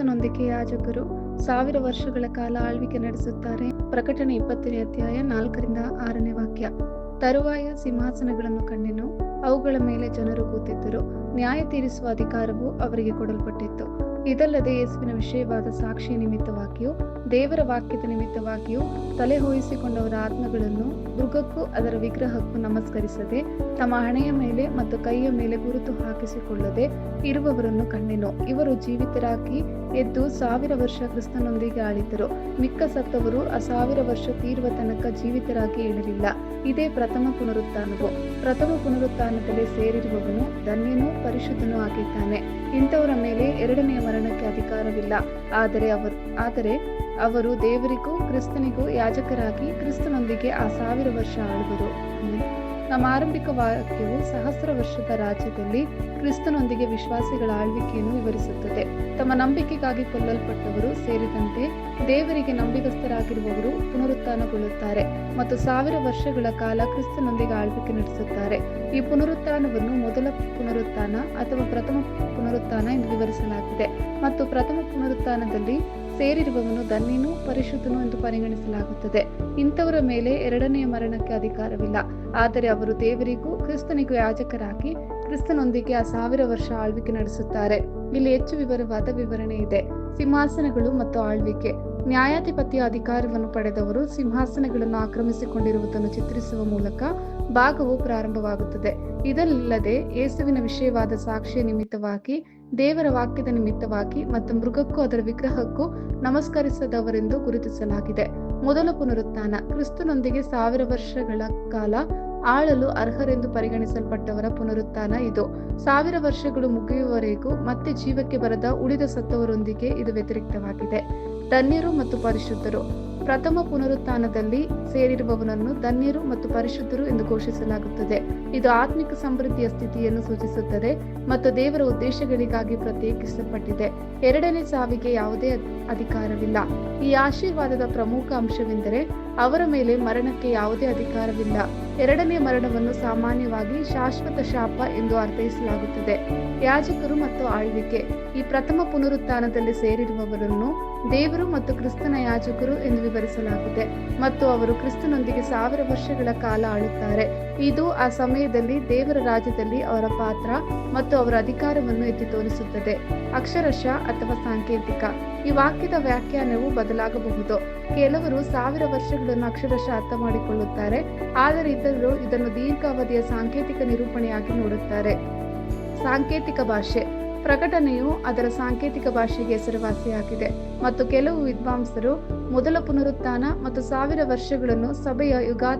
ಕ್ರಿಸ್ತನೊಂದಿಗೆ ಯಾಜಕರು ಸಾವಿರ ವರ್ಷಗಳ ಕಾಲ ಆಳ್ವಿಕೆ ನಡೆಸುತ್ತಾರೆ. ಪ್ರಕಟಣೆ ಇಪ್ಪತ್ತನೇ ಅಧ್ಯಾಯ ನಾಲ್ಕರಿಂದ ಆರನೇ ವಾಕ್ಯ. ತರುವಾಯ ಸಿಂಹಾಸನಗಳನ್ನು ಕಂಡೆನು, ಅವುಗಳ ಮೇಲೆ ಜನರು ಕೂತಿದ್ದರು. ನ್ಯಾಯ ತೀರಿಸುವ ಅಧಿಕಾರವು ಅವರಿಗೆ ಕೊಡಲ್ಪಟ್ಟಿತ್ತು. ಇದಲ್ಲದೆ ಯೇಸುವಿನ ವಿಷಯವಾದ ಸಾಕ್ಷಿಯ ನಿಮಿತ್ತವಾಗಿಯೂ, ದೇವರ ವಾಕ್ಯದ ನಿಮಿತ್ತವಾಗಿಯೂ ತಲೆ ಹೋಯಿಸಿಕೊಂಡವರ ಆತ್ಮಗಳನ್ನು ಮೃಗಕ್ಕೂ ಅದರ ವಿಗ್ರಹಕ್ಕೂ ನಮಸ್ಕರಿಸದೆ, ತಮ್ಮ ಹಣೆಯ ಮೇಲೆ ಮತ್ತು ಕೈಯ ಮೇಲೆ ಗುರುತು ಹಾಕಿಸಿಕೊಳ್ಳದೆ ಇರುವವರನ್ನು ಕಣ್ಣೆನು ಇವರು ಜೀವಿತರಾಗಿ ಎದ್ದು ಸಾವಿರ ವರ್ಷ ಕ್ರಿಸ್ತನೊಂದಿಗೆ ಆಳಿದರು ಮಿಕ್ಕ ಸತ್ತವರು ಆ ಸಾವಿರ ವರ್ಷ ತೀರುವ ತನಕ ಜೀವಿತರಾಗಿ ಏಳಲಿಲ್ಲ. ಇದೇ ಪ್ರಥಮ ಪುನರುತ್ಥಾನವು. ಪ್ರಥಮ ಪುನರುತ್ಥಾನದಲ್ಲಿ ಸೇರಿರುವವನು ಧನ್ಯನೂ ಪರಿಶುದ್ಧನೂ ಆಗಿದ್ದಾನೆ. ಇಂಥವರ ಮೇಲೆ ಎರಡನೆಯ ಮರಣಕ್ಕೆ ಅಧಿಕಾರವಿಲ್ಲ. ಆದರೆ ಅವರು ಆದರೆ ಅವರು ದೇವರಿಗೂ ಕ್ರಿಸ್ತನಿಗೂ ಯಾಜಕರಾಗಿ ಕ್ರಿಸ್ತನೊಂದಿಗೆ ಆ ಸಾವಿರ ವರ್ಷ ಆಳುವರು ನಮ್ಮ ಆರಂಭಿಕ ವಾಕ್ಯವು ಸಹಸ್ರ ವರ್ಷದ ರಾಜ್ಯದಲ್ಲಿ ಕ್ರಿಸ್ತನೊಂದಿಗೆ ವಿಶ್ವಾಸಿಗಳ ಆಳ್ವಿಕೆಯನ್ನು ವಿವರಿಸುತ್ತದೆ. ತಮ್ಮ ನಂಬಿಕೆಗಾಗಿ ಕೊಲ್ಲಲ್ಪಟ್ಟವರು ಸೇರಿದಂತೆ ದೇವರಿಗೆ ನಂಬಿಗಸ್ಥರಾಗಿರುವವರು ಪುನರುತ್ಥಾನಗೊಳ್ಳುತ್ತಾರೆ. ಮತ್ತು ಸಾವಿರ ವರ್ಷಗಳ ಕಾಲ ಕ್ರಿಸ್ತನೊಂದಿಗೆ ಆಳ್ವಿಕೆ ನಡೆಸುತ್ತಾರೆ. ಈ ಪುನರುತ್ಥಾನವನ್ನು ಮೊದಲ ಪುನರುತ್ಥಾನ ಅಥವಾ ಪ್ರಥಮ ಪುನರುತ್ಥಾನ ಎಂದು ವಿವರಿಸಲಾಗಿದೆ. ಮತ್ತು ಪ್ರಥಮ ಪುನರುತ್ಥಾನದಲ್ಲಿ ಸೇರಿರುವವನು ಧನ್ಯನು ಪರಿಶುದ್ಧನು ಎಂದು ಪರಿಗಣಿಸಲಾಗುತ್ತದೆ. ಇಂಥವರ ಮೇಲೆ ಎರಡನೆಯ ಮರಣಕ್ಕೆ ಅಧಿಕಾರವಿಲ್ಲ. ಆದರೆ ಅವರು ದೇವರಿಗೂ ಕ್ರಿಸ್ತನಿಗೂ ಯಾಜಕರಾಗಿ ಕ್ರಿಸ್ತನೊಂದಿಗೆ ಆ ಸಾವಿರ ವರ್ಷ ಆಳ್ವಿಕೆ ನಡೆಸುತ್ತಾರೆ. ಇಲ್ಲಿ ಹೆಚ್ಚು ವಿವರವಾದ ವಿವರಣೆ ಇದೆ. ಸಿಂಹಾಸನಗಳು ಮತ್ತು ಆಳ್ವಿಕೆ. ನ್ಯಾಯಾಧಿಪತಿಯ ಅಧಿಕಾರವನ್ನು ಪಡೆದವರು ಸಿಂಹಾಸನಗಳನ್ನು ಆಕ್ರಮಿಸಿಕೊಂಡಿರುವುದನ್ನು ಚಿತ್ರಿಸುವ ಮೂಲಕ ಭಾಗವು ಪ್ರಾರಂಭವಾಗುತ್ತದೆ. ಇದಲ್ಲದೆ ಯೇಸುವಿನ ವಿಷಯವಾದ ಸಾಕ್ಷಿಯ ನಿಮಿತ್ತವಾಗಿ, ದೇವರ ವಾಕ್ಯದ ನಿಮಿತ್ತವಾಗಿ ಮತ್ತು ಮೃಗಕ್ಕೂ ಅದರ ವಿಗ್ರಹಕ್ಕೂ ನಮಸ್ಕರಿಸದವರೆಂದು ಗುರುತಿಸಲಾಗಿದೆ. ಮೊದಲ ಪುನರುತ್ಥಾನ, ಕ್ರಿಸ್ತನೊಂದಿಗೆ ಸಾವಿರ ವರ್ಷಗಳ ಕಾಲ ಆಳಲು ಅರ್ಹರೆಂದು ಪರಿಗಣಿಸಲ್ಪಟ್ಟವರ ಪುನರುತ್ಥಾನ ಇದು. ಸಾವಿರ ವರ್ಷಗಳು ಮುಗಿಯುವವರೆಗೂ ಮತ್ತೆ ಜೀವಕ್ಕೆ ಬರದ ಉಳಿದ ಸತ್ತವರೊಂದಿಗೆ ಇದು ವ್ಯತಿರಿಕ್ತವಾಗಿದೆ. ಧನ್ಯರು ಮತ್ತು ಪರಿಶುದ್ಧರು. ಪ್ರಥಮ ಪುನರುತ್ಥಾನದಲ್ಲಿ ಸೇರಿರುವವನನ್ನು ಧನ್ಯರು ಮತ್ತು ಪರಿಶುದ್ಧರು ಎಂದು ಘೋಷಿಸಲಾಗುತ್ತದೆ. ಇದು ಆತ್ಮಿಕ ಸಮೃದ್ಧಿಯ ಸ್ಥಿತಿಯನ್ನು ಸೂಚಿಸುತ್ತದೆ ಮತ್ತು ದೇವರ ಉದ್ದೇಶಗಳಿಗಾಗಿ ಪ್ರತ್ಯೇಕಿಸಲ್ಪಟ್ಟಿದೆ. ಎರಡನೇ ಸಾವಿಗೆ ಯಾವುದೇ ಅಧಿಕಾರವಿಲ್ಲ. ಈ ಆಶೀರ್ವಾದದ ಪ್ರಮುಖ ಅಂಶವೆಂದರೆ ಅವರ ಮೇಲೆ ಮರಣಕ್ಕೆ ಯಾವುದೇ ಅಧಿಕಾರವಿಲ್ಲ. ಎರಡನೇ ಮರಣವನ್ನು ಸಾಮಾನ್ಯವಾಗಿ ಶಾಶ್ವತ ಶಾಪ ಎಂದು ಅರ್ಥೈಸಲಾಗುತ್ತದೆ. ಯಾಜಕರು ಮತ್ತು ಆಳ್ವಿಕೆ. ಈ ಪ್ರಥಮ ಪುನರುತ್ಥಾನದಲ್ಲಿ ಸೇರಿರುವವರನ್ನು ದೇವರು ಮತ್ತು ಕ್ರಿಸ್ತನ ಯಾಜಕರು ಎಂದು ವಿವರಿಸಲಾಗಿದೆ. ಮತ್ತು ಅವರು ಕ್ರಿಸ್ತನೊಂದಿಗೆ ಸಾವಿರ ವರ್ಷಗಳ ಕಾಲ ಆಳುತ್ತಾರೆ. ಇದು ಆ ಸಮಯದಲ್ಲಿ ದೇವರ ರಾಜ್ಯದಲ್ಲಿ ಅವರ ಪಾತ್ರ ಮತ್ತು ಅವರ ಅಧಿಕಾರವನ್ನು ಎತ್ತಿ ತೋರಿಸುತ್ತದೆ. ಅಕ್ಷರಶಃ ಅಥವಾ ಸಾಂಕೇತಿಕ. ಈ ವಾಕ್ಯದ ವ್ಯಾಖ್ಯಾನವು ಬದಲಾಗಬಹುದು. ಕೆಲವರು ಸಾವಿರ ವರ್ಷಗಳನ್ನು ಅಕ್ಷರಶಃ ಅರ್ಥ ಮಾಡಿಕೊಳ್ಳುತ್ತಾರೆ. ಆದರೆ ಇತರರು ಇದನ್ನು ದೀರ್ಘಾವಧಿಯ ಸಾಂಕೇತಿಕ ನಿರೂಪಣೆಯಾಗಿ ನೋಡುತ್ತಾರೆ. ಸಾಂಕೇತಿಕ ಭಾಷೆ. ಪ್ರಕಟಣೆಯು ಅದರ ಸಾಂಕೇತಿಕ ಭಾಷೆಗೆ ಹೆಸರುವಾಸಿಯಾಗಿದೆ ಮತ್ತು ಕೆಲವು ವಿದ್ವಾಂಸರು ಮೊದಲ ಪುನರುತ್ಥಾನ ಮತ್ತು ಸಾವಿರ ವರ್ಷಗಳನ್ನು ಸಭೆಯ ಯುಗಾ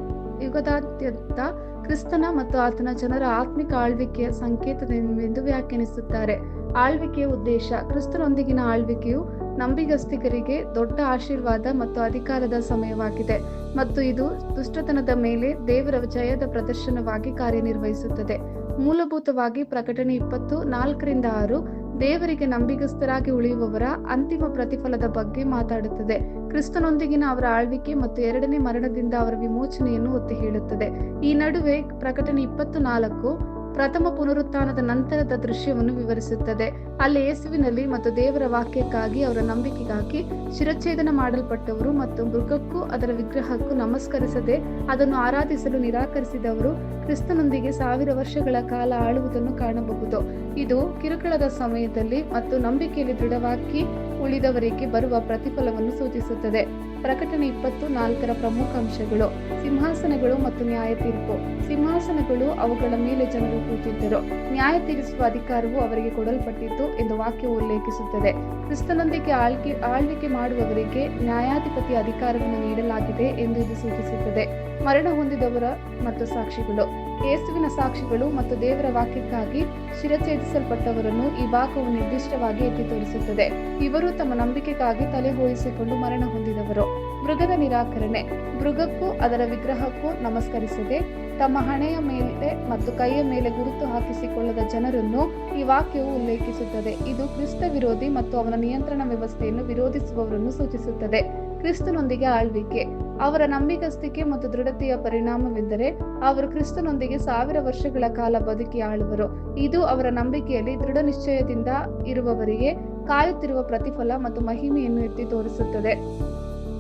ಯುಗದಾದ್ಯಂತ ಕ್ರಿಸ್ತನ ಮತ್ತು ಆತನ ಜನರ ಆತ್ಮಿಕ ಆಳ್ವಿಕೆಯ ಸಂಕೇತವೆಂದು ವ್ಯಾಖ್ಯಾನಿಸುತ್ತಾರೆ. ಆಳ್ವಿಕೆಯ ಉದ್ದೇಶ, ಕ್ರಿಸ್ತನೊಂದಿಗಿನ ಆಳ್ವಿಕೆಯು ನಂಬಿಗಸ್ತಿಕರಿಗೆ ದೊಡ್ಡ ಆಶೀರ್ವಾದ ಮತ್ತು ಅಧಿಕಾರದ ಸಮಯವಾಗಿದೆ ಮತ್ತು ಇದು ದುಷ್ಟತನದ ಮೇಲೆ ದೇವರ ಜಯದ ಪ್ರದರ್ಶನವಾಗಿ ಕಾರ್ಯನಿರ್ವಹಿಸುತ್ತದೆ. ಮೂಲಭೂತವಾಗಿ ಪ್ರಕಟಣೆ ಇಪ್ಪತ್ತು, ನಾಲ್ಕರಿಂದ ಆರು, ದೇವರಿಗೆ ನಂಬಿಗಸ್ತರಾಗಿ ಉಳಿಯುವವರ ಅಂತಿಮ ಪ್ರತಿಫಲದ ಬಗ್ಗೆ ಮಾತಾಡುತ್ತದೆ. ಕ್ರಿಸ್ತನೊಂದಿಗಿನ ಅವರ ಆಳ್ವಿಕೆ ಮತ್ತು ಎರಡನೇ ಮರಣದಿಂದ ಅವರ ವಿಮೋಚನೆಯನ್ನು ಒತ್ತಿ ಹೇಳುತ್ತದೆ. ಈ ನಡುವೆ ಪ್ರಕಟಣೆ ಇಪ್ಪತ್ತು ನಾಲ್ಕು ಪ್ರಥಮ ಪುನರುತ್ಥಾನದ ನಂತರದ ದೃಶ್ಯವನ್ನು ವಿವರಿಸುತ್ತದೆ. ಅಲ್ಲಿ ಯೇಸುವಿನಲ್ಲಿ ಮತ್ತು ದೇವರ ವಾಕ್ಯಕ್ಕಾಗಿ ಅವರ ನಂಬಿಕೆಗಾಗಿ ಶಿರಚ್ಛೇದನ ಮಾಡಲ್ಪಟ್ಟವರು ಮತ್ತು ಮೃಗಕ್ಕೂ ಅದರ ವಿಗ್ರಹಕ್ಕೂ ನಮಸ್ಕರಿಸದೆ ಅದನ್ನು ಆರಾಧಿಸಲು ನಿರಾಕರಿಸಿದವರು ಕ್ರಿಸ್ತನೊಂದಿಗೆ ಸಾವಿರ ವರ್ಷಗಳ ಕಾಲ ಆಳುವುದನ್ನು ಕಾಣಬಹುದು. ಇದು ಕಿರುಕುಳದ ಸಮಯದಲ್ಲಿ ಮತ್ತು ನಂಬಿಕೆಯಲ್ಲಿ ದೃಢವಾಗಿ ಉಳಿದವರಿಗೆ ಬರುವ ಪ್ರತಿಫಲವನ್ನು ಸೂಚಿಸುತ್ತದೆ. ಪ್ರಕಟಣೆ ಇಪ್ಪತ್ತು ನಾಲ್ಕರ ಪ್ರಮುಖ ಅಂಶಗಳು. ಸಿಂಹಾಸನಗಳು ಮತ್ತು ನ್ಯಾಯ ತೀರ್ಪು. ಸಿಂಹಾಸನಗಳು ಅವುಗಳ ಮೇಲೆ ಜನರು ಕೂತಿದ್ದರು. ನ್ಯಾಯ ತೀರಿಸುವ ಅಧಿಕಾರವು ಅವರಿಗೆ ಕೊಡಲ್ಪಟ್ಟಿತ್ತು ಎಂದು ವಾಕ್ಯವು ಉಲ್ಲೇಖಿಸುತ್ತದೆ. ಕ್ರಿಸ್ತನೊಂದಿಗೆ ಆಳ್ಕೆ ಆಳ್ವಿಕೆ ಮಾಡುವವರಿಗೆ ನ್ಯಾಯಾಧಿಪತಿ ಅಧಿಕಾರವನ್ನು ನೀಡಲಾಗಿದೆ ಎಂದು ಇದು ಸೂಚಿಸುತ್ತದೆ. ಮರಣ ಹೊಂದಿದವರ ಮತ್ತು ಸಾಕ್ಷಿಗಳು. ಯೇಸುವಿನ ಸಾಕ್ಷಿಗಳು ಮತ್ತು ದೇವರ ವಾಕ್ಯಕ್ಕಾಗಿ ಶಿರಛೇದಿಸಲ್ಪಟ್ಟವರನ್ನು ಈ ವಾಕ್ಯವು ನಿರ್ದಿಷ್ಟವಾಗಿ ಎತ್ತಿ ತೋರಿಸುತ್ತದೆ. ಇವರು ತಮ್ಮ ನಂಬಿಕೆಗಾಗಿ ತಲೆ ಹೋಯಿಸಿಕೊಂಡು ಮರಣ ಹೊಂದಿದವರು. ಮೃಗದ ನಿರಾಕರಣೆ. ಮೃಗಕ್ಕೂ ಅದರ ವಿಗ್ರಹಕ್ಕೂ ನಮಸ್ಕರಿಸದೆ ತಮ್ಮ ಹಣೆಯ ಮೇಲೆ ಮತ್ತು ಕೈಯ ಮೇಲೆ ಗುರುತು ಹಾಕಿಸಿಕೊಳ್ಳದ ಜನರನ್ನು ಈ ವಾಕ್ಯವು ಉಲ್ಲೇಖಿಸುತ್ತದೆ. ಇದು ಕ್ರಿಸ್ತ ವಿರೋಧಿ ಮತ್ತು ಅವನ ನಿಯಂತ್ರಣ ವ್ಯವಸ್ಥೆಯನ್ನು ವಿರೋಧಿಸುವವರನ್ನು ಸೂಚಿಸುತ್ತದೆ. ಕ್ರಿಸ್ತನೊಂದಿಗೆ ಆಳ್ವಿಕೆ. ಅವರ ನಂಬಿಕಸ್ತಿಕೆ ಮತ್ತು ದೃಢತೆಯ ಪರಿಣಾಮವೆಂದರೆ ಅವರು ಕ್ರಿಸ್ತನೊಂದಿಗೆ ಸಾವಿರ ವರ್ಷಗಳ ಕಾಲ ಬದುಕಿ ಆಳುವರು. ಇದು ಅವರ ನಂಬಿಕೆಯಲ್ಲಿ ದೃಢ ನಿಶ್ಚಯದಿಂದ ಇರುವವರಿಗೆ ಕಾಯುತ್ತಿರುವ ಪ್ರತಿಫಲ ಮತ್ತು ಮಹಿಮೆಯನ್ನು ಎತ್ತಿ ತೋರಿಸುತ್ತದೆ.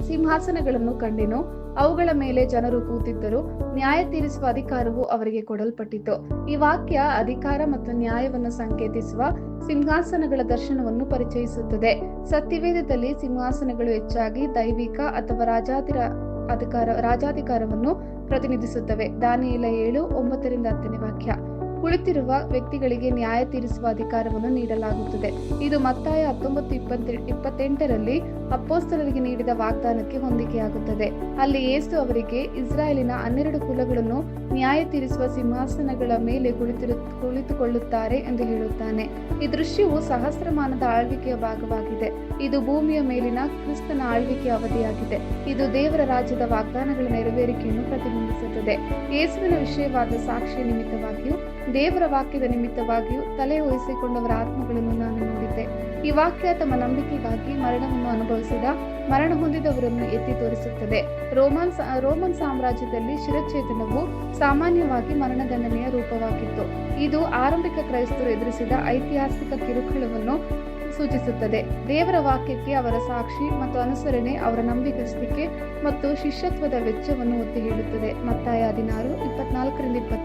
ಸಿಂಹಾಸನಗಳನ್ನು ಕಂಡಿನು, ಅವುಗಳ ಮೇಲೆ ಜನರು ಕೂತಿದ್ದರು, ನ್ಯಾಯ ತೀರಿಸುವ ಅಧಿಕಾರವು ಅವರಿಗೆ ಕೊಡಲ್ಪಟ್ಟಿತು. ಈ ವಾಕ್ಯ ಅಧಿಕಾರ ಮತ್ತು ನ್ಯಾಯವನ್ನು ಸಂಕೇತಿಸುವ ಸಿಂಹಾಸನಗಳ ದರ್ಶನವನ್ನು ಪರಿಚಯಿಸುತ್ತದೆ. ಸತ್ಯವೇದದಲ್ಲಿ ಸಿಂಹಾಸನಗಳು ಹೆಚ್ಚಾಗಿ ದೈವಿಕ ಅಥವಾ ರಾಜಾಧಿರ ಅಧಿಕಾರ ರಾಜಾಧಿಕಾರವನ್ನು ಪ್ರತಿನಿಧಿಸುತ್ತವೆ. ದಾನಿಯೇಲ ಏಳು ಒಂಬತ್ತರಿಂದ ಹತ್ತನೇ ವಾಕ್ಯ. ಕುಳಿತಿರುವ ವ್ಯಕ್ತಿಗಳಿಗೆ ನ್ಯಾಯ ತೀರಿಸುವ ಅಧಿಕಾರವನ್ನು ನೀಡಲಾಗುತ್ತದೆ. ಇದು ಮತ್ತಾಯ ಹತ್ತೊಂಬತ್ತು ಇಪ್ಪತ್ತೆ ಇಪ್ಪತ್ತೆಂಟರಲ್ಲಿ ಅಪ್ಪೋಸ್ತಲರಿಗೆ ನೀಡಿದ ವಾಗ್ದಾನಕ್ಕೆ ಹೊಂದಿಕೆಯಾಗುತ್ತದೆ. ಅಲ್ಲಿ ಏಸು ಅವರಿಗೆ ಇಸ್ರಾಯೇಲಿನ ಹನ್ನೆರಡು ಕುಲಗಳನ್ನು ನ್ಯಾಯ ತೀರಿಸುವ ಸಿಂಹಾಸನಗಳ ಮೇಲೆ ಕುಳಿತಿರು, ಕುಳಿತುಕೊಳ್ಳುತ್ತಾರೆ ಎಂದು ಹೇಳುತ್ತಾನೆ. ಈ ದೃಶ್ಯವು ಸಹಸ್ರಮಾನದ ಆಳ್ವಿಕೆಯ ಭಾಗವಾಗಿದೆ. ಇದು ಭೂಮಿಯ ಮೇಲಿನ ಕ್ರಿಸ್ತನ ಆಳ್ವಿಕೆಯ ಅವಧಿಯಾಗಿದೆ. ಇದು ದೇವರ ರಾಜ್ಯದ ವಾಗ್ದಾನಗಳ ನೆರವೇರಿಕೆಯನ್ನು ಪ್ರತಿಬಿಂಬಿಸುತ್ತದೆ. ಯೇಸುವಿನ ವಿಷಯವಾದ ಸಾಕ್ಷಿ ನಿಮಿತ್ತವಾಗಿಯೂ ದೇವರ ವಾಕ್ಯದ ನಿಮಿತ್ತವಾಗಿಯೂ ತಲೆ ಉಹಿಸಿಕೊಂಡವರ ಆತ್ಮಗಳನ್ನು ನಾನು ನೋಡಿದ್ದೆ. ಈ ವಾಕ್ಯ ತಮ್ಮ ನಂಬಿಕೆಗಾಗಿ ಮರಣವನ್ನು ಅನುಭವಿಸಿದ, ಮರಣ ಹೊಂದಿದವರನ್ನು ಎತ್ತಿ ತೋರಿಸುತ್ತದೆ. ರೋಮನ್ ರೋಮನ್ ಸಾಮ್ರಾಜ್ಯದಲ್ಲಿ ಶಿರಚ್ಛೇದನವು ಸಾಮಾನ್ಯವಾಗಿ ಮರಣದಂಡನೆಯ ರೂಪವಾಗಿತ್ತು. ಇದು ಆರಂಭಿಕ ಕ್ರೈಸ್ತರು ಎದುರಿಸಿದ ಐತಿಹಾಸಿಕ ಕಿರುಕುಳವನ್ನು ಸೂಚಿಸುತ್ತದೆ. ದೇವರ ವಾಕ್ಯಕ್ಕೆ ಅವರ ಸಾಕ್ಷಿ ಮತ್ತು ಅನುಸರಣೆ ಅವರ ನಂಬಿಕಸ್ತಿಕೆ ಮತ್ತು ಶಿಷ್ಯತ್ವದ ವೆಚ್ಚವನ್ನು ಒತ್ತಿ ಹೇಳುತ್ತದೆ. ಮತ್ತಾಯ ಹದಿನಾರು, ಇಪ್ಪತ್ನಾಲ್ಕರಿಂದ ಇಪ್ಪತ್ತೈದು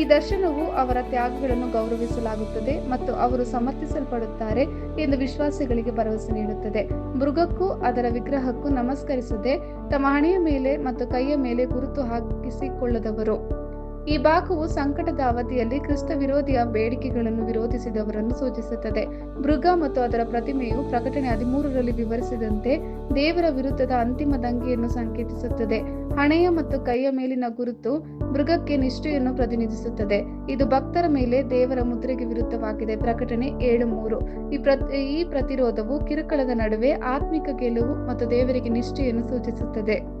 ಈ ದರ್ಶನವು ಅವರ ತ್ಯಾಗಗಳನ್ನು ಗೌರವಿಸಲಾಗುತ್ತದೆ ಮತ್ತು ಅವರು ಸಮರ್ಥಿಸಲ್ಪಡುತ್ತಾರೆ ಎಂದು ವಿಶ್ವಾಸಿಗಳಿಗೆ ಭರವಸೆ ನೀಡುತ್ತದೆ. ಮೃಗಕ್ಕೂ ಅದರ ವಿಗ್ರಹಕ್ಕೂ ನಮಸ್ಕರಿಸದೆ ತಮ್ಮ ಹಣೆಯ ಮೇಲೆ ಮತ್ತು ಕೈಯ ಮೇಲೆ ಗುರುತು ಹಾಕಿಸಿಕೊಳ್ಳದವರು. ಈ ಭಾಗವು ಸಂಕಟದ ಅವಧಿಯಲ್ಲಿ ಕ್ರಿಸ್ತ ವಿರೋಧಿಯ ಬೇಡಿಕೆಗಳನ್ನು ವಿರೋಧಿಸಿದವರನ್ನು ಸೂಚಿಸುತ್ತದೆ. ಮೃಗ ಮತ್ತು ಅದರ ಪ್ರತಿಮೆಯು ಪ್ರಕಟಣೆ ಹದಿಮೂರರಲ್ಲಿ ವಿವರಿಸಿದಂತೆ ದೇವರ ವಿರುದ್ಧದ ಅಂತಿಮ ದಂಗೆಯನ್ನು ಸಂಕೇತಿಸುತ್ತದೆ. ಹಣೆಯ ಮತ್ತು ಕೈಯ ಮೇಲಿನ ಗುರುತು ಮೃಗಕ್ಕೆ ನಿಷ್ಠೆಯನ್ನು ಪ್ರತಿನಿಧಿಸುತ್ತದೆ. ಇದು ಭಕ್ತರ ಮೇಲೆ ದೇವರ ಮುದ್ರೆಗೆ ವಿರುದ್ಧವಾಗಿದೆ. ಪ್ರಕಟಣೆ ಏಳು ಮೂರು ಈ ಪ್ರತಿ ಈ ಪ್ರತಿರೋಧವು ಕಿರುಕಳದ ನಡುವೆ ಆತ್ಮಿಕ ಗೆಲುವು ಮತ್ತು ದೇವರಿಗೆ ನಿಷ್ಠೆಯನ್ನು ಸೂಚಿಸುತ್ತದೆ.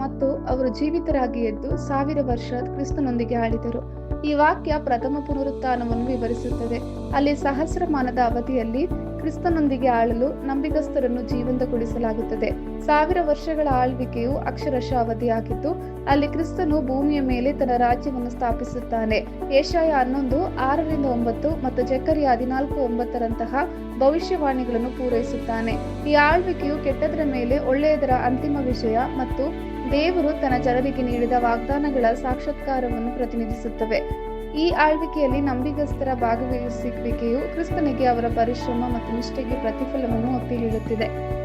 ಮತ್ತು ಅವರು ಜೀವಿತರಾಗಿ ಎದ್ದು ಸಾವಿರ ವರ್ಷ ಕ್ರಿಸ್ತನೊಂದಿಗೆ ಆಳಿದರು. ಈ ವಾಕ್ಯ ಪ್ರಥಮ ಪುನರುತ್ಥಾನವನ್ನು ವಿವರಿಸುತ್ತದೆ. ಅಲ್ಲಿ ಸಹಸ್ರಮಾನದ ಅವಧಿಯಲ್ಲಿ ಕ್ರಿಸ್ತನೊಂದಿಗೆ ಆಳಲು ನಂಬಿಗಸ್ತರನ್ನು ಜೀವಂತಗೊಳಿಸಲಾಗುತ್ತದೆ. ಸಾವಿರ ವರ್ಷಗಳ ಆಳ್ವಿಕೆಯು ಅಕ್ಷರಶಃ ಅವಧಿಯಾಗಿದ್ದು, ಅಲ್ಲಿ ಕ್ರಿಸ್ತನು ಭೂಮಿಯ ಮೇಲೆ ತನ್ನ ರಾಜ್ಯವನ್ನು ಸ್ಥಾಪಿಸುತ್ತಾನೆ. ಏಷಾಯ ಹನ್ನೊಂದು, ಆರರಿಂದ ಒಂಬತ್ತು ಮತ್ತು ಜಕರಿಯ ಹದಿನಾಲ್ಕು, ಒಂಬತ್ತರಂತಹ ಭವಿಷ್ಯವಾಣಿಗಳನ್ನು ಪೂರೈಸುತ್ತಾನೆ. ಈ ಆಳ್ವಿಕೆಯು ಕೆಟ್ಟದರ ಮೇಲೆ ಒಳ್ಳೆಯದರ ಅಂತಿಮ ವಿಷಯ ಮತ್ತು ದೇವರು ತನ್ನ ಜನರಿಗೆ ನೀಡಿದ ವಾಗ್ದಾನಗಳ ಸಾಕ್ಷಾತ್ಕಾರವನ್ನು ಪ್ರತಿನಿಧಿಸುತ್ತವೆ. ಈ ಆಳ್ವಿಕೆಯಲ್ಲಿ ನಂಬಿಗಸ್ತರ ಭಾಗವಹಿಸುವಿಕೆಯು ಕ್ರಿಸ್ತನಿಗೆ ಅವರ ಪರಿಶ್ರಮ ಮತ್ತು ನಿಷ್ಠೆಗೆ ಪ್ರತಿಫಲವನ್ನು ಒತ್ತಿ ಹೇಳುತ್ತಿದೆ.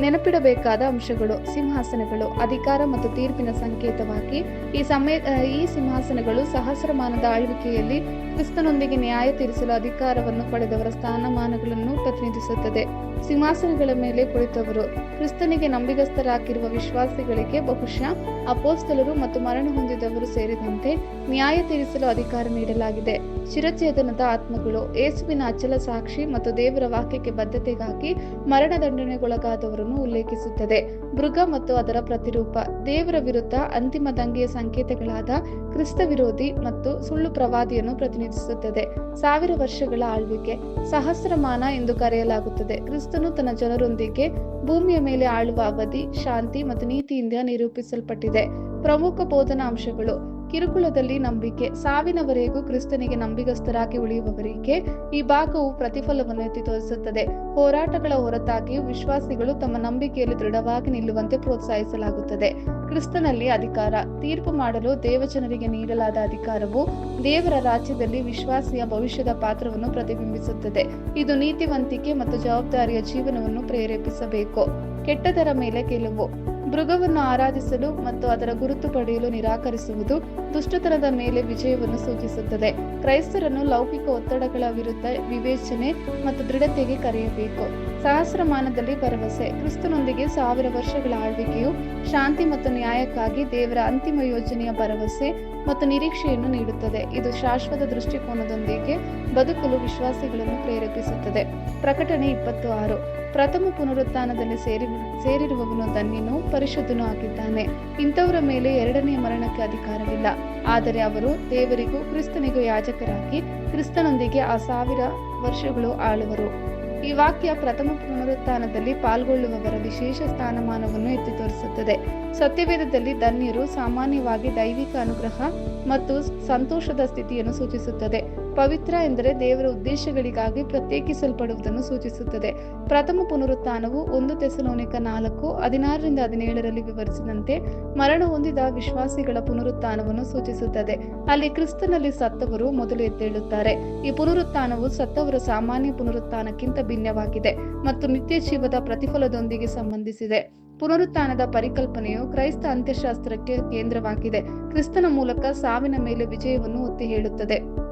ನೆನಪಿಡಬೇಕಾದ ಅಂಶಗಳು, ಸಿಂಹಾಸನಗಳು, ಅಧಿಕಾರ ಮತ್ತು ತೀರ್ಪಿನ ಸಂಕೇತವಾಗಿ ಈ ಸಮಯ, ಈ ಸಿಂಹಾಸನಗಳು ಸಹಸ್ರಮಾನದ ಆಳ್ವಿಕೆಯಲ್ಲಿ ಕ್ರಿಸ್ತನೊಂದಿಗೆ ನ್ಯಾಯ ತೀರಿಸಲು ಅಧಿಕಾರವನ್ನು ಪಡೆದವರ ಸ್ಥಾನಮಾನಗಳನ್ನು ಪ್ರತಿನಿಧಿಸುತ್ತದೆ. ಸಿಂಹಾಸನಗಳ ಮೇಲೆ ಕುಳಿತವರು ಕ್ರಿಸ್ತನಿಗೆ ನಂಬಿಗಸ್ತರಾಗಿರುವ ವಿಶ್ವಾಸಿಗಳಿಗೆ ಬಹುಶಃ ಅಪೋಸ್ತಲರು ಮತ್ತು ಮರಣ ಹೊಂದಿದವರು ಸೇರಿದಂತೆ ನ್ಯಾಯ ತೀರಿಸಲು ಅಧಿಕಾರ ನೀಡಲಾಗಿದೆ. ಶಿರಚೇತನದ ಆತ್ಮಗಳು ಏಸುವಿನ ಅಚಲ ಸಾಕ್ಷಿ ಮತ್ತು ದೇವರ ವಾಕ್ಯಕ್ಕೆ ಬದ್ಧತೆಗಾಗಿ ಮರಣದಂಡನೆಗೊಳಗಾದವರನ್ನು ಉಲ್ಲೇಖಿಸುತ್ತದೆ. ಮೃಗ ಮತ್ತು ಅದರ ಪ್ರತಿರೂಪ ದೇವರ ವಿರುದ್ಧ ಅಂತಿಮ ದಂಗೆಯ ಸಂಕೇತಗಳಾದ ಕ್ರಿಸ್ತ ವಿರೋಧಿ ಮತ್ತು ಸುಳ್ಳು ಪ್ರವಾದಿಯನ್ನು ಪ್ರತಿನಿಧಿಸುತ್ತದೆ ಸಾವಿರ ವರ್ಷಗಳ ಆಳ್ವಿಕೆ ಸಹಸ್ರಮಾನ ಎಂದು ಕರೆಯಲಾಗುತ್ತದೆ. ಕ್ರಿಸ್ತನು ತನ್ನ ಜನರೊಂದಿಗೆ ಭೂಮಿಯ ಮೇಲೆ ಆಳುವ ಅವಧಿ, ಶಾಂತಿ ಮತ್ತು ನೀತಿಯಿಂದ ನಿರೂಪಿಸಲ್ಪಟ್ಟಿದೆ. ಪ್ರಮುಖ ಬೋಧನಾ ಅಂಶಗಳು ಕಿರುಕುಳದಲ್ಲಿ ನಂಬಿಕೆ. ಸಾವಿನವರೆಗೂ ಕ್ರಿಸ್ತನಿಗೆ ನಂಬಿಗಸ್ಥರಾಗಿ ಉಳಿಯುವವರಿಗೆ ಈ ಭಾಗವು ಪ್ರತಿಫಲವನ್ನು ಎತ್ತಿ ತೋರಿಸುತ್ತದೆ. ಹೋರಾಟಗಳ ಹೊರತಾಗಿಯೂ ವಿಶ್ವಾಸಿಗಳು ತಮ್ಮ ನಂಬಿಕೆಯಲ್ಲಿ ದೃಢವಾಗಿ ನಿಲ್ಲುವಂತೆ ಪ್ರೋತ್ಸಾಹಿಸಲಾಗುತ್ತದೆ. ಕ್ರಿಸ್ತನಲ್ಲಿ ಅಧಿಕಾರ. ತೀರ್ಪು ಮಾಡಲು ದೇವಜನರಿಗೆ ನೀಡಲಾದ ಅಧಿಕಾರವು ದೇವರ ರಾಜ್ಯದಲ್ಲಿ ವಿಶ್ವಾಸಿಯ ಭವಿಷ್ಯದ ಪಾತ್ರವನ್ನು ಪ್ರತಿಬಿಂಬಿಸುತ್ತದೆ. ಇದು ನೀತಿವಂತಿಕೆ ಮತ್ತು ಜವಾಬ್ದಾರಿಯ ಜೀವನವನ್ನು ಪ್ರೇರೇಪಿಸಬೇಕು. ಕೆಟ್ಟದರ ಮೇಲೆ ಗೆಲುವು. ಮೃಗವನ್ನು ಆರಾಧಿಸಲು ಮತ್ತು ಅದರ ಗುರುತು ಪಡೆಯಲು ನಿರಾಕರಿಸುವುದು ದುಷ್ಟತನದ ಮೇಲೆ ವಿಜಯವನ್ನು ಸೂಚಿಸುತ್ತದೆ. ಕ್ರೈಸ್ತರನ್ನು ಲೌಕಿಕ ಒತ್ತಡಗಳ ವಿರುದ್ಧ ವಿವೇಚನೆ ಮತ್ತು ದೃಢತೆಗೆ ಕರೆಯಬೇಕು. ಸಹಸ್ರಮಾನದಲ್ಲಿ ಭರವಸೆ. ಕ್ರಿಸ್ತನೊಂದಿಗೆ ಸಾವಿರ ವರ್ಷಗಳ ಆಳ್ವಿಕೆಯು ಶಾಂತಿ ಮತ್ತು ನ್ಯಾಯಕ್ಕಾಗಿ ದೇವರ ಅಂತಿಮ ಯೋಜನೆಯ ಭರವಸೆ ಮತ್ತು ನಿರೀಕ್ಷೆಯನ್ನು ನೀಡುತ್ತದೆ. ಇದು ಶಾಶ್ವತ ದೃಷ್ಟಿಕೋನದೊಂದಿಗೆ ಬದುಕಲು ವಿಶ್ವಾಸಿಗಳನ್ನು ಪ್ರೇರೇಪಿಸುತ್ತದೆ. ಪ್ರಕಟಣೆ ಇಪ್ಪತ್ತು ಆರು ಪ್ರಥಮ ಪುನರುತ್ಥಾನದಲ್ಲಿ ಸೇರಿ, ಸೇರಿರುವವನು ಧನ್ಯನು ಪರಿಶುದ್ಧನೂ ಆಗಿದ್ದಾನೆ. ಇಂಥವರ ಮೇಲೆ ಎರಡನೆಯ ಮರಣಕ್ಕೆ ಅಧಿಕಾರವಿಲ್ಲ. ಆದರೆ ಅವರು ದೇವರಿಗೂ ಕ್ರಿಸ್ತನಿಗೂ ಯಾಜಕರಾಗಿ ಕ್ರಿಸ್ತನೊಂದಿಗೆ ಆ ಸಾವಿರ ವರ್ಷಗಳು ಆಳುವರು. ಈ ವಾಕ್ಯ ಪ್ರಥಮ ಪುನರುತ್ಥಾನದಲ್ಲಿ ಪಾಲ್ಗೊಳ್ಳುವವರ ವಿಶೇಷ ಸ್ಥಾನಮಾನವನ್ನು ಎತ್ತಿ ತೋರಿಸುತ್ತದೆ ಸತ್ಯವೇದದಲ್ಲಿ ಧನ್ಯರು ಸಾಮಾನ್ಯವಾಗಿ ದೈವಿಕ ಅನುಗ್ರಹ ಮತ್ತು ಸಂತೋಷದ ಸ್ಥಿತಿಯನ್ನು ಸೂಚಿಸುತ್ತದೆ. ಪವಿತ್ರ ಎಂದರೆ ದೇವರ ಉದ್ದೇಶಗಳಿಗಾಗಿ ಪ್ರತ್ಯೇಕಿಸಲ್ಪಡುವುದನ್ನು ಸೂಚಿಸುತ್ತದೆ. ಪ್ರಥಮ ಪುನರುತ್ಥಾನವು ಒಂದು ತೆಸಲೋನಿಕ ನಾಲ್ಕು, ಹದಿನಾರರಿಂದ ಹದಿನೇಳರಲ್ಲಿ ವಿವರಿಸಿದಂತೆ ಮರಣ ಹೊಂದಿದ ವಿಶ್ವಾಸಿಗಳ ಪುನರುತ್ಥಾನವನ್ನು ಸೂಚಿಸುತ್ತದೆ. ಅಲ್ಲಿ ಕ್ರಿಸ್ತನಲ್ಲಿ ಸತ್ತವರು ಮೊದಲು ಎದ್ದೇಳುತ್ತಾರೆ. ಈ ಪುನರುತ್ಥಾನವು ಸತ್ತವರ ಸಾಮಾನ್ಯ ಪುನರುತ್ಥಾನಕ್ಕಿಂತ ಭಿನ್ನವಾಗಿದೆ ಮತ್ತು ನಿತ್ಯ ಜೀವದ ಪ್ರತಿಫಲದೊಂದಿಗೆ ಸಂಬಂಧಿಸಿದೆ. ಪುನರುತ್ಥಾನದ ಪರಿಕಲ್ಪನೆಯು ಕ್ರೈಸ್ತ ಅಂತ್ಯಶಾಸ್ತ್ರಕ್ಕೆ ಕೇಂದ್ರವಾಗಿದೆ. ಕ್ರಿಸ್ತನ ಮೂಲಕ ಸಾವಿನ ಮೇಲೆ ವಿಜಯವನ್ನು ಒತ್ತಿ ಹೇಳುತ್ತದೆ.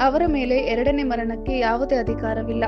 ಅವರ ಮೇಲೆ ಎರಡನೇ ಮರಣಕ್ಕೆ ಯಾವುದೇ ಅಧಿಕಾರವಿಲ್ಲ.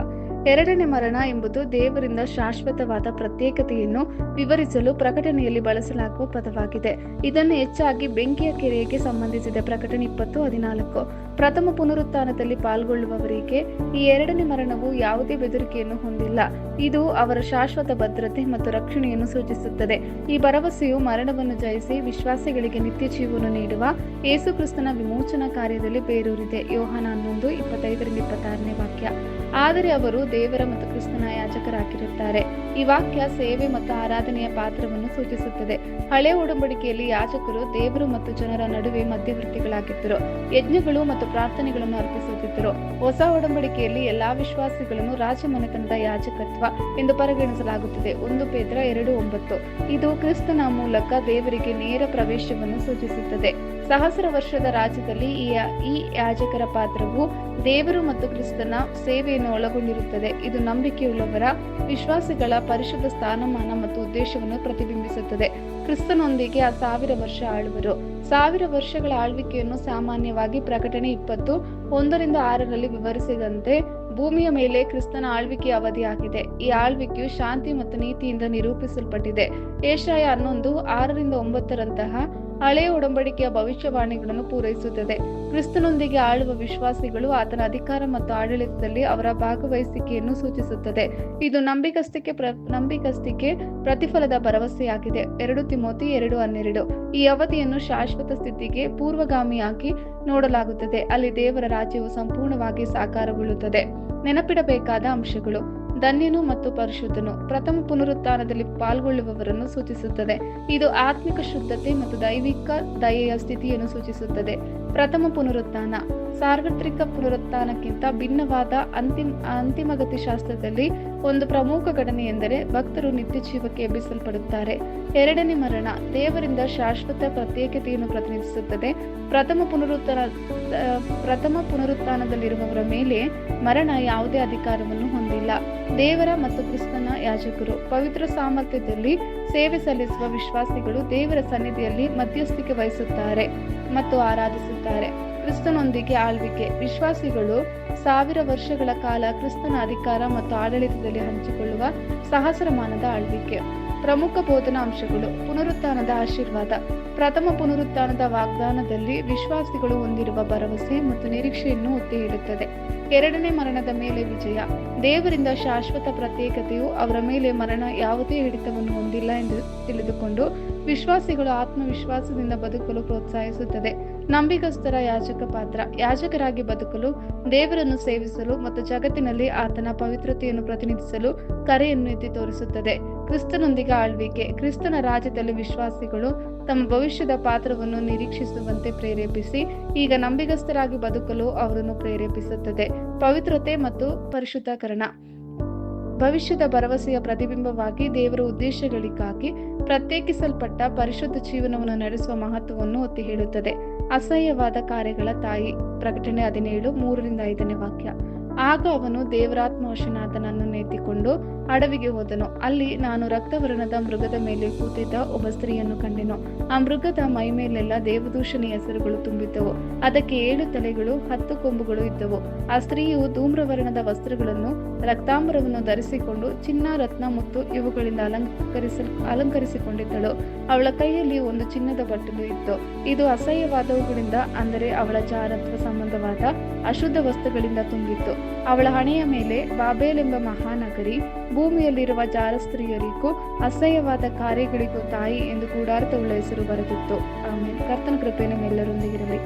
ಎರಡನೇ ಮರಣ ಎಂಬುದು ದೇವರಿಂದ ಶಾಶ್ವತವಾದ ಪ್ರತ್ಯೇಕತೆಯನ್ನು ವಿವರಿಸಲು ಪ್ರಕಟಣೆಯಲ್ಲಿ ಬಳಸಲಾಗುವ ಪದವಾಗಿದೆ. ಇದನ್ನು ಹೆಚ್ಚಾಗಿ ಬೆಂಕಿಯ ಕೆರೆಗೆ ಸಂಬಂಧಿಸಿದ ಪ್ರಕಟಣೆ ಇಪ್ಪತ್ತು ಹದಿನಾಲ್ಕು. ಪ್ರಥಮ ಪುನರುತ್ಥಾನದಲ್ಲಿ ಪಾಲ್ಗೊಳ್ಳುವವರಿಗೆ ಈ ಎರಡನೇ ಮರಣವು ಯಾವುದೇ ಬೆದರಿಕೆಯನ್ನು ಹೊಂದಿಲ್ಲ. ಇದು ಅವರ ಶಾಶ್ವತ ಭದ್ರತೆ ಮತ್ತು ರಕ್ಷಣೆಯನ್ನು ಸೂಚಿಸುತ್ತದೆ. ಈ ಭರವಸೆಯು ಮರಣವನ್ನು ಜಯಿಸಿ ವಿಶ್ವಾಸಿಗಳಿಗೆ ನಿತ್ಯ ಜೀವವನ್ನು ನೀಡುವ ಯೇಸುಕ್ರಿಸ್ತನ ವಿಮೋಚನಾ ಕಾರ್ಯದಲ್ಲಿ ಬೇರೂರಿದೆ. ಯೋಹನ ಹನ್ನೊಂದು ಇಪ್ಪತ್ತೈದರಿಂದ ಇಪ್ಪತ್ತಾರನೇ ವಾಕ್ಯ. ಆದರೆ ಅವರು ದೇವರ ಮತ್ತು ಕ್ರಿಸ್ತನ ಯಾಜಕರಾಗಿರುತ್ತಾರೆ. ಈ ವಾಕ್ಯ ಸೇವೆ ಮತ್ತು ಆರಾಧನೆಯ ಪಾತ್ರವನ್ನು ಸೂಚಿಸುತ್ತದೆ. ಹಳೆ ಒಡಂಬಡಿಕೆಯಲ್ಲಿ ಯಾಜಕರು ದೇವರು ಮತ್ತು ಜನರ ನಡುವೆ ಮಧ್ಯವರ್ತಿಗಳಾಗಿದ್ದರು. ಯಜ್ಞಗಳು ಮತ್ತು ಪ್ರಾರ್ಥನೆಗಳನ್ನು ಅರ್ಪಿಸುತ್ತಿದ್ದರು. ಹೊಸ ಒಡಂಬಡಿಕೆಯಲ್ಲಿ ಎಲ್ಲಾ ವಿಶ್ವಾಸಿಗಳನ್ನು ರಾಜಮನೆತನದ ಯಾಜಕತ್ವ ಎಂದು ಪರಿಗಣಿಸಲಾಗುತ್ತದೆ. ಒಂದು ಪೇತ್ರ ಎರಡು ಒಂಬತ್ತು. ಇದು ಕ್ರಿಸ್ತನ ಮೂಲಕ ದೇವರಿಗೆ ನೇರ ಪ್ರವೇಶವನ್ನು ಸೂಚಿಸುತ್ತದೆ. ಸಹಸ್ರ ವರ್ಷದ ರಾಜ್ಯದಲ್ಲಿ ಈ ಈ ಯಾಜಕರ ಪಾತ್ರವು ದೇವರು ಮತ್ತು ಕ್ರಿಸ್ತನ ಸೇವೆಯನ್ನು ಒಳಗೊಂಡಿರುತ್ತದೆ. ಇದು ನಂಬಿಕೆಯುಳ್ಳವರ, ವಿಶ್ವಾಸಿಗಳ ಪರಿಶುದ್ಧ ಸ್ಥಾನಮಾನ ಮತ್ತು ಉದ್ದೇಶವನ್ನು ಪ್ರತಿಬಿಂಬಿಸುತ್ತದೆ. ಕ್ರಿಸ್ತನೊಂದಿಗೆ ಆ ಸಾವಿರ ವರ್ಷ ಆಳುವರು. ಸಾವಿರ ವರ್ಷಗಳ ಆಳ್ವಿಕೆಯನ್ನು ಸಾಮಾನ್ಯವಾಗಿ ಪ್ರಕಟಣೆ ಇಪ್ಪತ್ತು ಒಂದರಿಂದ ಆರರಲ್ಲಿ ವಿವರಿಸಿದಂತೆ ಭೂಮಿಯ ಮೇಲೆ ಕ್ರಿಸ್ತನ ಆಳ್ವಿಕೆಯ ಅವಧಿಯಾಗಿದೆ ಈ ಆಳ್ವಿಕೆಯು ಶಾಂತಿ ಮತ್ತು ನೀತಿಯಿಂದ ನಿರೂಪಿಸಲ್ಪಟ್ಟಿದೆ. ಏಷಾಯ ಹನ್ನೊಂದು, ಆರರಿಂದ ಒಂಬತ್ತರಂತಹ ಹಳೆಯ ಒಡಂಬಡಿಕೆಯ ಭವಿಷ್ಯವಾಣಿಗಳನ್ನು ಪೂರೈಸುತ್ತದೆ. ಕ್ರಿಸ್ತನೊಂದಿಗೆ ಆಳುವ ವಿಶ್ವಾಸಿಗಳು ಆತನ ಅಧಿಕಾರ ಮತ್ತು ಆಡಳಿತದಲ್ಲಿ ಅವರ ಭಾಗವಹಿಸಿಕೆಯನ್ನು ಸೂಚಿಸುತ್ತದೆ. ಇದು ನಂಬಿಕಸ್ತಿಕೆ ಪ್ರ ನಂಬಿಕಸ್ತಿಕೆ ಪ್ರತಿಫಲದ ಭರವಸೆಯಾಗಿದೆ. ಎರಡು ತಿಮೋತಿ ಎರಡು ಹನ್ನೆರಡು. ಈ ಅವಧಿಯನ್ನು ಶಾಶ್ವತ ಸ್ಥಿತಿಗೆ ಪೂರ್ವಗಾಮಿಯಾಗಿ ನೋಡಲಾಗುತ್ತದೆ. ಅಲ್ಲಿ ದೇವರ ರಾಜ್ಯವು ಸಂಪೂರ್ಣವಾಗಿ ಸಾಕಾರಗೊಳ್ಳುತ್ತದೆ. ನೆನಪಿಡಬೇಕಾದ ಅಂಶಗಳು. ಧನ್ಯನು ಮತ್ತು ಪರಿಶುದ್ಧನು ಪ್ರಥಮ ಪುನರುತ್ಥಾನದಲ್ಲಿ ಪಾಲ್ಗೊಳ್ಳುವವರನ್ನು ಸೂಚಿಸುತ್ತದೆ. ಇದು ಆತ್ಮಿಕ ಶುದ್ಧತೆ ಮತ್ತು ದೈವಿಕ ದಯೆಯ ಸ್ಥಿತಿಯನ್ನು ಸೂಚಿಸುತ್ತದೆ. ಪ್ರಥಮ ಪುನರುತ್ಥಾನ. ಸಾರ್ವತ್ರಿಕ ಪುನರುತ್ಥಾನಕ್ಕಿಂತ ಭಿನ್ನವಾದ ಅಂತಿಮ ಅಂತಿಮಗತಿ ಶಾಸ್ತ್ರದಲ್ಲಿ ಒಂದು ಪ್ರಮುಖ ಘಟನೆ ಎಂದರೆ ಭಕ್ತರು ನಿತ್ಯ ಜೀವಕ್ಕೆ ಎಬ್ಬಿಸಲ್ಪಡುತ್ತಾರೆ. ಎರಡನೇ ಮರಣ. ದೇವರಿಂದ ಶಾಶ್ವತ ಪ್ರತ್ಯೇಕತೆಯನ್ನು ಪ್ರತಿನಿಧಿಸುತ್ತದೆ. ಪ್ರಥಮ ಪುನರುತ್ಥಾನ ಪ್ರಥಮ ಪುನರುತ್ಥಾನದಲ್ಲಿರುವವರ ಮೇಲೆ ಮರಣ ಯಾವುದೇ ಅಧಿಕಾರವನ್ನು ಹೊಂದಿಲ್ಲ. ದೇವರ ಮತ್ತು ಕ್ರಿಸ್ತನ ಯಾಜಕರು ಪವಿತ್ರ ಸಾಮರ್ಥ್ಯದಲ್ಲಿ ಸೇವೆ ಸಲ್ಲಿಸುವ ವಿಶ್ವಾಸಿಗಳು ದೇವರ ಸನ್ನಿಧಿಯಲ್ಲಿ ಮಧ್ಯಸ್ಥಿಕೆ ವಹಿಸುತ್ತಾರೆ ಮತ್ತು ಆರಾಧಿಸುತ್ತಾರೆ. ಕ್ರಿಸ್ತನೊಂದಿಗೆ ಆಳ್ವಿಕೆ. ವಿಶ್ವಾಸಿಗಳು ಸಾವಿರ ವರ್ಷಗಳ ಕಾಲ ಕ್ರಿಸ್ತನ ಅಧಿಕಾರ ಮತ್ತು ಆಡಳಿತದಲ್ಲಿ ಹಂಚಿಕೊಳ್ಳುವ ಸಹಸ್ರಮಾನದ ಆಳ್ವಿಕೆ. ಪ್ರಮುಖ ಬೋಧನಾಂಶಗಳು ಪುನರುತ್ಥಾನದ ಆಶೀರ್ವಾದ. ಪ್ರಥಮ ಪುನರುತ್ಥಾನದ ವಾಗ್ದಾನದಲ್ಲಿ ವಿಶ್ವಾಸಿಗಳು ಹೊಂದಿರುವ ಭರವಸೆ ಮತ್ತು ನಿರೀಕ್ಷೆಯನ್ನು ಒತ್ತಿ ಹೇಳುತ್ತದೆ ಎರಡನೇ ಮರಣದ ಮೇಲೆ ವಿಜಯ. ದೇವರಿಂದ ಶಾಶ್ವತ ಪ್ರತ್ಯೇಕತೆಯು ಅವರ ಮೇಲೆ ಮರಣ ಯಾವುದೇ ಹಿಡಿತವನ್ನು ಹೊಂದಿಲ್ಲ ಎಂದು ತಿಳಿದುಕೊಂಡು ವಿಶ್ವಾಸಿಗಳು ಆತ್ಮವಿಶ್ವಾಸದಿಂದ ಬದುಕಲು ಪ್ರೋತ್ಸಾಹಿಸುತ್ತದೆ. ನಂಬಿಗಸ್ತರ ಯಾಜಕ ಪಾತ್ರ. ಯಾಜಕರಾಗಿ ಬದುಕಲು, ದೇವರನ್ನು ಸೇವಿಸಲು ಮತ್ತು ಜಗತ್ತಿನಲ್ಲಿ ಆತನ ಪವಿತ್ರತೆಯನ್ನು ಪ್ರತಿನಿಧಿಸಲು ಕರೆಯನ್ನು ಎತ್ತಿ ತೋರಿಸುತ್ತದೆ. ಕ್ರಿಸ್ತನೊಂದಿಗೆ ಆಳ್ವಿಕೆ, ಕ್ರಿಸ್ತನ ರಾಜ್ಯದಲ್ಲಿ ವಿಶ್ವಾಸಿಗಳು ತಮ್ಮ ಭವಿಷ್ಯದ ಪಾತ್ರವನ್ನು ನಿರೀಕ್ಷಿಸುವಂತೆ ಪ್ರೇರೇಪಿಸಿ, ಈಗ ನಂಬಿಗಸ್ತರಾಗಿ ಬದುಕಲು ಅವರನ್ನು ಪ್ರೇರೇಪಿಸುತ್ತದೆ. ಪವಿತ್ರತೆ ಮತ್ತು ಪರಿಶುದ್ಧಕರಣ. ಭವಿಷ್ಯದ ಭರವಸೆಯ ಪ್ರತಿಬಿಂಬವಾಗಿ ದೇವರ ಉದ್ದೇಶಗಳಿಗಾಗಿ ಪ್ರತ್ಯೇಕಿಸಲ್ಪಟ್ಟ ಪರಿಶುದ್ಧ ಜೀವನವನ್ನು ನಡೆಸುವ ಮಹತ್ವವನ್ನು ಒತ್ತಿ ಹೇಳುತ್ತದೆ. ಅಸಹ್ಯವಾದ ಕಾರ್ಯಗಳ ತಾಯಿ. ಪ್ರಕಟಣೆ ಹದಿನೇಳು, ಮೂರರಿಂದ ಐದನೇ ವಾಕ್ಯ. ಆಗ ಅವನು ದೇವರಾತ್ಮವಶನಾಥನನ್ನು ನೇತಿಕೊಂಡು ಅಡವಿಗೆ ಹೋದನು. ಅಲ್ಲಿ ನಾನು ರಕ್ತವರ್ಣದ ಮೃಗದ ಮೇಲೆ ಕೂತಿದ್ದ ಒಬ್ಬ ಸ್ತ್ರೀಯನ್ನು ಕಂಡೆನು. ಆ ಮೃಗದ ಮೈಮೇಲೆಲ್ಲ ದೇವದೂಷಣೆಯ ಹೆಸರುಗಳು ತುಂಬಿದ್ದವು. ಅದಕ್ಕೆ ಏಳು ತಲೆಗಳು, ಹತ್ತು ಕೊಂಬುಗಳು ಇದ್ದವು. ಆ ಸ್ತ್ರೀಯು ಧೂಮ್ರವರ್ಣದ ವಸ್ತ್ರಗಳನ್ನು, ರಕ್ತಾಂಬರವನ್ನು ಧರಿಸಿಕೊಂಡು ಚಿನ್ನ, ರತ್ನ ಮತ್ತು ಇವುಗಳಿಂದ ಅಲಂಕರಿಸ, ಅಲಂಕರಿಸಿಕೊಂಡಿದ್ದಳು. ಅವಳ ಕೈಯಲ್ಲಿ ಒಂದು ಚಿನ್ನದ ಬಟ್ಟಲು ಇತ್ತು. ಇದು ಅಸಹ್ಯವಾದವುಗಳಿಂದ, ಅಂದರೆ ಅವಳ ಜಾರತ್ವ ಸಂಬಂಧವಾದ ಅಶುದ್ಧ ವಸ್ತುಗಳಿಂದ ತುಂಬಿತ್ತು. ಅವಳ ಹಣೆಯ ಮೇಲೆ ಬಾಬೇಲ್ ಎಂಬ ಮಹಾನಗರಿ, ಭೂಮಿಯಲ್ಲಿರುವ ಜಾರಸ್ತ್ರೀಯರಿಗೂ ಅಸಹ್ಯವಾದ ಕಾರ್ಯಗಳಿಗೂ ತಾಯಿ ಎಂದು ಕೂಡಾರ್ಥವುಳ್ಳ ಹೆಸರು ಬರೆದಿತ್ತು. ಆಮೇಲೆ ಕರ್ತನ ಕೃಪೆ ನಮ್ಮೆಲ್ಲರೊಂದಿಗಿರಲಿ